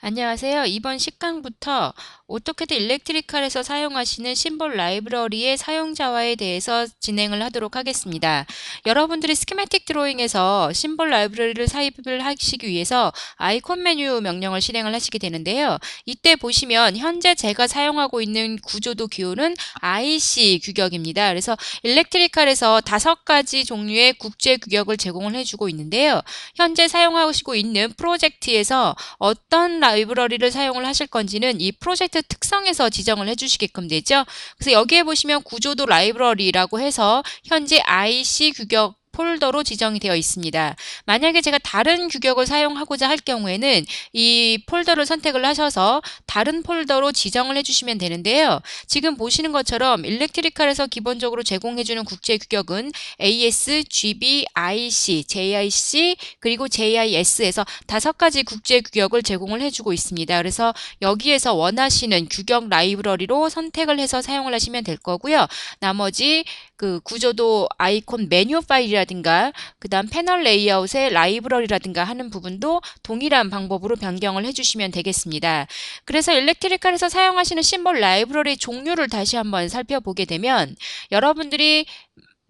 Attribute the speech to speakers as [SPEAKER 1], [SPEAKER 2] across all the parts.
[SPEAKER 1] 안녕하세요. 이번 식강부터 오토캐드 일렉트리칼에서 사용하시는 심볼 라이브러리의 사용자와에 대해서 진행을 하도록 하겠습니다. 여러분들이 스키매틱 드로잉에서 심볼 라이브러리를 삽입을 하시기 위해서 아이콘 메뉴 명령을 실행을 하시게 되는데요. 이때 보시면 현재 제가 사용하고 있는 구조도 기호는 IC 규격입니다. 그래서 일렉트리칼에서 다섯 가지 종류의 국제 규격을 제공을 해주고 있는데요. 현재 사용하시고 있는 프로젝트에서 어떤 라이브러리를 사용을 하실 건지는 이 프로젝트 특성에서 지정을 해주시게끔 되죠. 그래서 여기에 보시면 구조도 라이브러리라고 해서 현재 IC 규격 폴더로 지정이 되어 있습니다. 만약에 제가 다른 규격을 사용하고자 할 경우에는 이 폴더를 선택을 하셔서 다른 폴더로 지정을 해주시면 되는데요. 지금 보시는 것처럼 일렉트리칼에서 기본적으로 제공해주는 국제 규격은 AS, GB, IC, JIC 그리고 JIS에서 다섯 가지 국제 규격을 제공을 해주고 있습니다. 그래서 여기에서 원하시는 규격 라이브러리로 선택을 해서 사용을 하시면 될 거고요. 나머지 그 구조도 아이콘 메뉴 파일이라든가 그다음 패널 레이아웃의 라이브러리라든가 하는 부분도 동일한 방법으로 변경을 해주시면 되겠습니다. 그래서 일렉트리칼에서 사용하시는 심볼 라이브러리 종류를 다시 한번 살펴보게 되면 여러분들이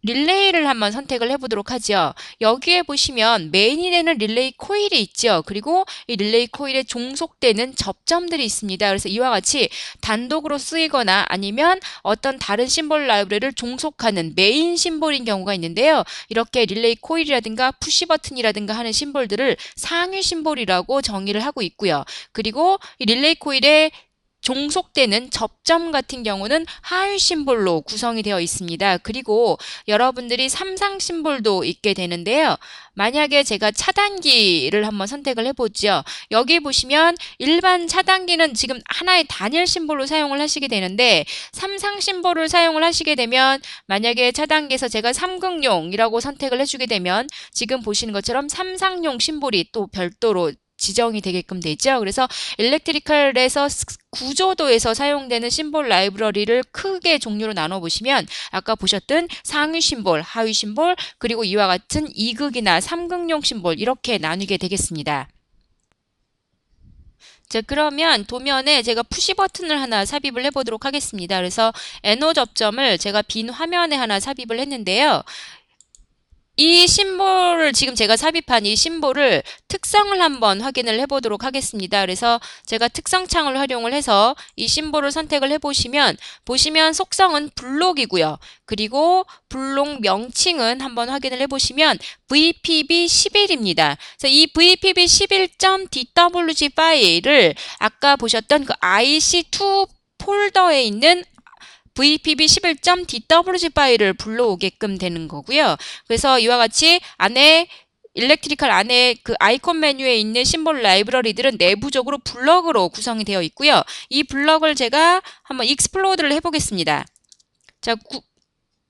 [SPEAKER 1] 릴레이를 한번 선택을 해보도록 하죠. 여기에 보시면 메인이 되는 릴레이 코일이 있죠. 그리고 이 릴레이 코일에 종속되는 접점들이 있습니다. 그래서 이와 같이 단독으로 쓰이거나 아니면 어떤 다른 심볼 라이브러리를 종속하는 메인 심볼인 경우가 있는데요. 이렇게 릴레이 코일이라든가 푸시 버튼이라든가 하는 심볼들을 상위 심볼이라고 정의를 하고 있고요. 그리고 이 릴레이 코일에 종속되는 접점 같은 경우는 하위 심볼로 구성이 되어 있습니다. 그리고 여러분들이 삼상 심볼도 있게 되는데요. 만약에 제가 차단기를 한번 선택을 해보죠. 여기 보시면 일반 차단기는 지금 하나의 단일 심볼로 사용을 하시게 되는데 삼상 심볼을 사용을 하시게 되면 만약에 차단기에서 제가 삼극용이라고 선택을 해주게 되면 지금 보시는 것처럼 삼상용 심볼이 또 별도로 지정이 되게끔 되죠. 그래서 일렉트리컬에서 구조도에서 사용되는 심볼 라이브러리를 크게 종류로 나눠 보시면 아까 보셨던 상위 심볼, 하위 심볼, 그리고 이와 같은 2극이나 3극용 심볼 이렇게 나누게 되겠습니다. 자, 그러면 도면에 제가 푸시 버튼을 하나 삽입을 해보도록 하겠습니다. 그래서 NO 접점을 제가 빈 화면에 하나 삽입을 했는데요. 이 심볼을 지금 제가 삽입한 이 심볼을 특성을 한번 확인을 해보도록 하겠습니다. 그래서 제가 특성 창을 활용을 해서 이 심볼을 선택을 해보시면 보시면 속성은 블록이고요. 그리고 블록 명칭은 한번 확인을 해보시면 VPB11입니다. 그래서 이 VPB11.dwg 파일을 아까 보셨던 그 IC2 폴더에 있는 VPB11.dwg 파일을 불러오게끔 되는 거고요. 그래서 이와 같이 안에 일렉트리컬 안에 그 아이콘 메뉴에 있는 심볼 라이브러리들은 내부적으로 블럭으로 구성이 되어 있고요. 이 블럭을 제가 한번 익스플로드를 해보겠습니다. 자, 구,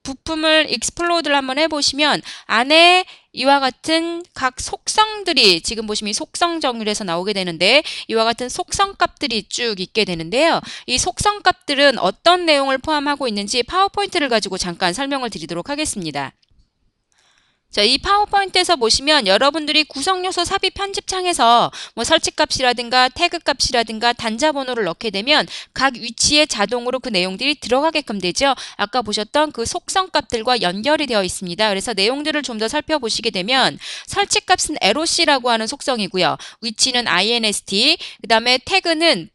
[SPEAKER 1] 부품을 익스플로드를 한번 해보시면 안에 이와 같은 각 속성들이 지금 보시면 속성 정렬에서 나오게 되는데 이와 같은 속성 값들이 쭉 있게 되는데요. 이 속성 값들은 어떤 내용을 포함하고 있는지 파워포인트를 가지고 잠깐 설명을 드리도록 하겠습니다. 자, 이 파워포인트에서 보시면 여러분들이 구성요소 삽입 편집창에서 뭐 설치값이라든가 태그값이라든가 단자 번호를 넣게 되면 각 위치에 자동으로 그 내용들이 들어가게끔 되죠. 아까 보셨던 그 속성값들과 연결이 되어 있습니다. 그래서 내용들을 좀 더 살펴보시게 되면 설치값은 LOC라고 하는 속성이고요. 위치는 INST, 그 다음에 태그는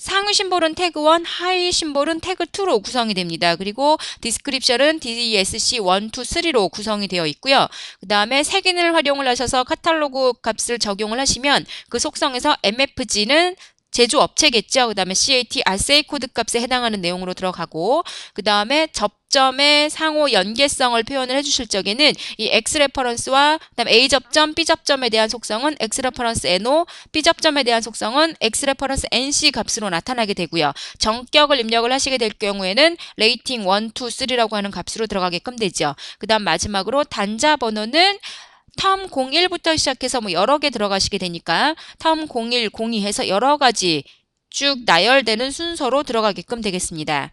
[SPEAKER 1] 상위 심볼은 태그 1, 하위 심볼은 태그 2로 구성이 됩니다. 그리고 디스크립션은 DESC 1, 2, 3로 구성이 되어 있고요. 그 다음에 색인을 활용을 하셔서 카탈로그 값을 적용을 하시면 그 속성에서 MFG는 제조업체겠죠. 그 다음에 CAT, RSA 코드 값에 해당하는 내용으로 들어가고 그 다음에 접점의 상호 연계성을 표현을 해주실 적에는 이 X 레퍼런스와 그다음 A 접점, B 접점에 대한 속성은 X 레퍼런스 NO, B 접점에 대한 속성은 X 레퍼런스 NC 값으로 나타나게 되고요. 정격을 입력을 하시게 될 경우에는 레이팅 1, 2, 3라고 하는 값으로 들어가게끔 되죠. 그 다음 마지막으로 단자 번호는 텀 01부터 시작해서 뭐 여러 개 들어가시게 되니까 텀 01, 02 해서 여러 가지 쭉 나열되는 순서로 들어가게끔 되겠습니다.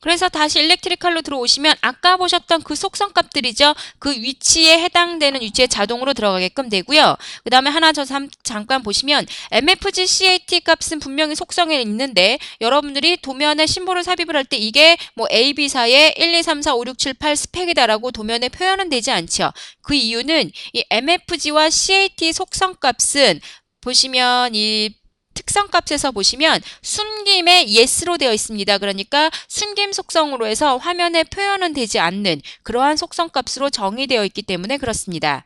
[SPEAKER 1] 그래서 다시 일렉트리칼로 들어오시면 아까 보셨던 그 속성 값들이죠. 그 위치에 해당되는 위치에 자동으로 들어가게끔 되고요. 그 다음에 하나 더 잠, 잠깐 보시면 MFG CAT 값은 분명히 속성에 있는데 여러분들이 도면에 심볼을 삽입을 할 때 이게 뭐 AB사의 1, 2, 3, 4, 5, 6, 7, 8 스펙이다라고 도면에 표현은 되지 않죠. 그 이유는 이 MFG와 CAT 속성 값은 보시면 이 특성 값에서 보시면 숨김에 yes로 되어 있습니다. 그러니까 숨김 속성으로 해서 화면에 표현은 되지 않는 그러한 속성 값으로 정의되어 있기 때문에 그렇습니다.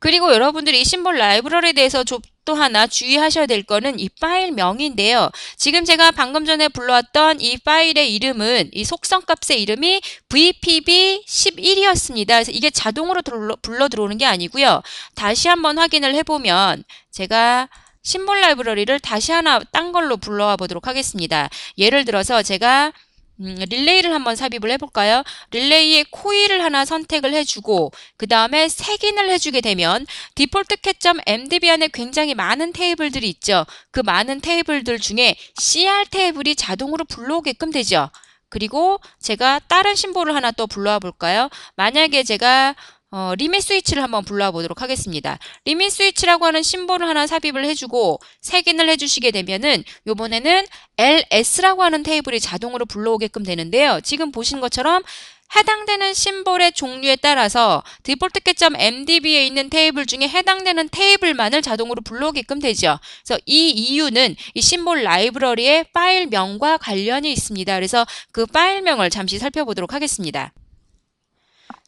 [SPEAKER 1] 그리고 여러분들이 이 심볼 라이브러리에 대해서 또 하나 주의하셔야 될 거는 이 파일 명인데요. 지금 제가 방금 전에 불러왔던 이 파일의 이름은 이 속성 값의 이름이 VPB11이었습니다. 그래서 이게 자동으로 불러 들어오는 게 아니고요. 다시 한번 확인을 해보면 제가 심볼 라이브러리를 다시 하나 딴 걸로 불러와 보도록 하겠습니다. 예를 들어서 제가 음, 릴레이를 한번 삽입을 해볼까요? 릴레이의 코일을 하나 선택을 해주고 그 다음에 색인을 해주게 되면 디폴트 캐점 MDB 안에 굉장히 많은 테이블들이 있죠. 그 많은 테이블들 중에 CR 테이블이 자동으로 불러오게끔 되죠. 그리고 제가 다른 심볼을 하나 또 불러와 볼까요? 만약에 제가 어, 리밋 스위치를 한번 불러와 보도록 하겠습니다. 리밋 스위치라고 하는 심볼을 하나 삽입을 해주고 색인을 해주시게 되면은 요번에는 LS라고 하는 테이블이 자동으로 불러오게끔 되는데요. 지금 보신 것처럼 해당되는 심볼의 종류에 따라서 디폴트 개점 MDB에 있는 테이블 중에 해당되는 테이블만을 자동으로 불러오게끔 되죠. 그래서 이 이유는 이 심볼 라이브러리의 파일명과 관련이 있습니다. 그래서 그 파일명을 잠시 살펴보도록 하겠습니다.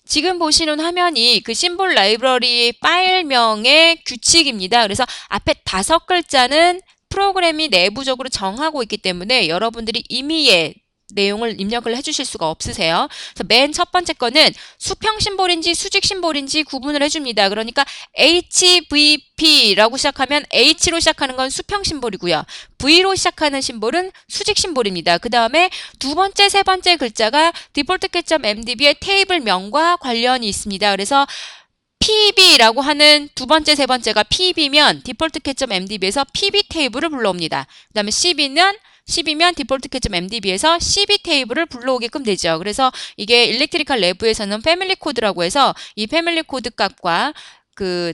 [SPEAKER 1] 지금 보시는 화면이 그 심볼 라이브러리 파일명의 규칙입니다. 그래서 앞에 다섯 글자는 프로그램이 내부적으로 정하고 있기 때문에 여러분들이 임의의 내용을 입력을 해주실 수가 없으세요. 그래서 맨 첫 번째 거는 수평 심볼인지 수직 심볼인지 구분을 해줍니다. 그러니까 HVP라고 시작하면 H로 시작하는 건 수평 심볼이고요. V로 시작하는 심볼은 수직 심볼입니다. 그 다음에 두 번째, 세 번째 글자가 디폴트 개점 MDB의 테이블 명과 관련이 있습니다. 그래서 PB라고 하는 두 번째, 세 번째가 PB면 디폴트 캐점 MDB에서 PB 테이블을 불러옵니다. 그 다음에 CB는 10이면 디폴트 캐점 MDB에서 CB 테이블을 불러오게끔 되죠. 그래서 이게 일렉트리컬 내부에서는 패밀리 코드라고 해서 이 패밀리 코드 값과 그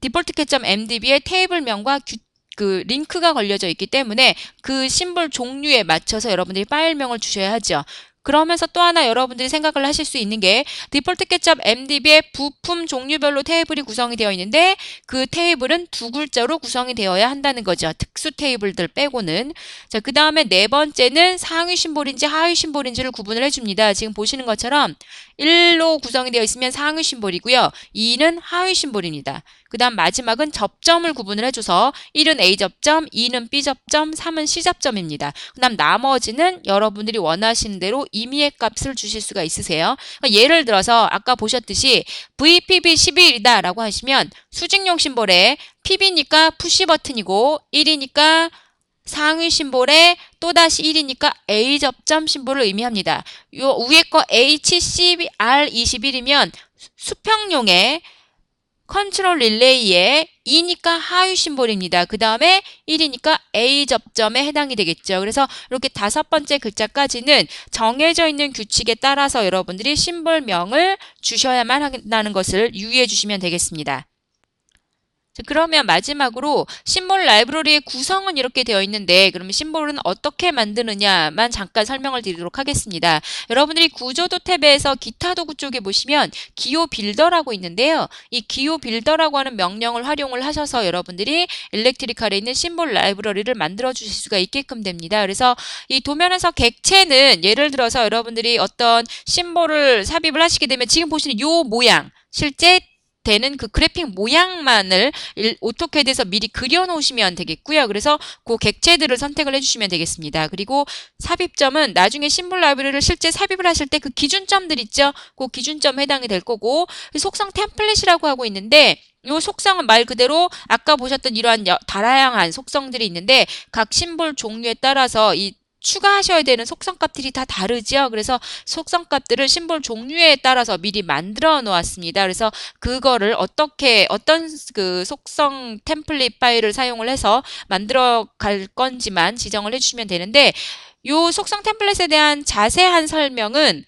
[SPEAKER 1] 디폴트 캐점 MDB의 테이블명과 규, 그 링크가 걸려져 있기 때문에 그 심볼 종류에 맞춰서 여러분들이 파일명을 주셔야 하죠. 그러면서 또 하나 여러분들이 생각을 하실 수 있는 게 디폴트 개점 MDB의 부품 종류별로 테이블이 구성이 되어 있는데 그 테이블은 두 글자로 구성이 되어야 한다는 거죠. 특수 테이블들 빼고는. 자, 그 다음에 네 번째는 상위 심볼인지 하위 심볼인지를 구분을 해줍니다. 지금 보시는 것처럼 1로 구성이 되어 있으면 상위 심볼이고요. 2는 하위 심볼입니다. 그 다음 마지막은 접점을 구분을 해줘서 1은 A접점, 2는 B접점, 3은 C접점입니다. 그 다음 나머지는 여러분들이 원하시는 대로 임의의 값을 주실 수가 있으세요. 그러니까 예를 들어서 아까 보셨듯이 VPB 11이다 라고 하시면 수직용 심볼에 PB니까 푸시 버튼이고 1이니까 상위 심볼에 또다시 1이니까 A 접점 심볼을 의미합니다. 요 위에 거 HCR21이면 수평용의 컨트롤 릴레이의 2니까 하위 심볼입니다. 그 다음에 1이니까 A 접점에 해당이 되겠죠. 그래서 이렇게 다섯 번째 글자까지는 정해져 있는 규칙에 따라서 여러분들이 심볼명을 주셔야만 한다는 것을 유의해 주시면 되겠습니다. 그러면 마지막으로 심볼 라이브러리의 구성은 이렇게 되어 있는데 그러면 심볼은 어떻게 만드느냐만 잠깐 설명을 드리도록 하겠습니다. 여러분들이 구조도 탭에서 기타 도구 쪽에 보시면 기호 빌더라고 있는데요. 이 기호 빌더라고 하는 명령을 활용을 하셔서 여러분들이 일렉트리칼에 있는 심볼 라이브러리를 만들어 주실 수가 있게끔 됩니다. 그래서 이 도면에서 객체는 예를 들어서 여러분들이 어떤 심볼을 삽입을 하시게 되면 지금 보시는 이 모양 실제 되는 그 그래픽 모양만을 오토캐드에서 미리 그려놓으시면 되겠고요. 그래서 그 객체들을 선택을 해주시면 되겠습니다. 그리고 삽입점은 나중에 심볼 라이브러리를 실제 삽입을 하실 때 그 기준점들 있죠? 그 기준점 해당이 될 거고 속성 템플릿이라고 하고 있는데 이 속성은 말 그대로 아까 보셨던 이러한 다양한 속성들이 있는데 각 심볼 종류에 따라서 이 추가하셔야 되는 속성값들이 다 다르죠. 그래서 속성값들을 심볼 종류에 따라서 미리 만들어 놓았습니다. 그래서 그거를 어떻게 어떤 그 속성 템플릿 파일을 사용을 해서 만들어 갈 건지만 지정을 해주시면 되는데 요 속성 템플릿에 대한 자세한 설명은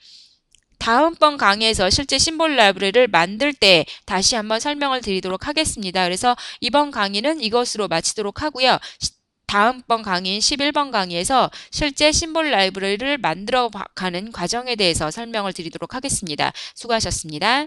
[SPEAKER 1] 다음번 강의에서 실제 심볼 라이브러리를 만들 때 다시 한번 설명을 드리도록 하겠습니다. 그래서 이번 강의는 이것으로 마치도록 하고요. 다음번 강의인 11번 강의에서 실제 심볼 라이브러리를 만들어 가는 과정에 대해서 설명을 드리도록 하겠습니다. 수고하셨습니다.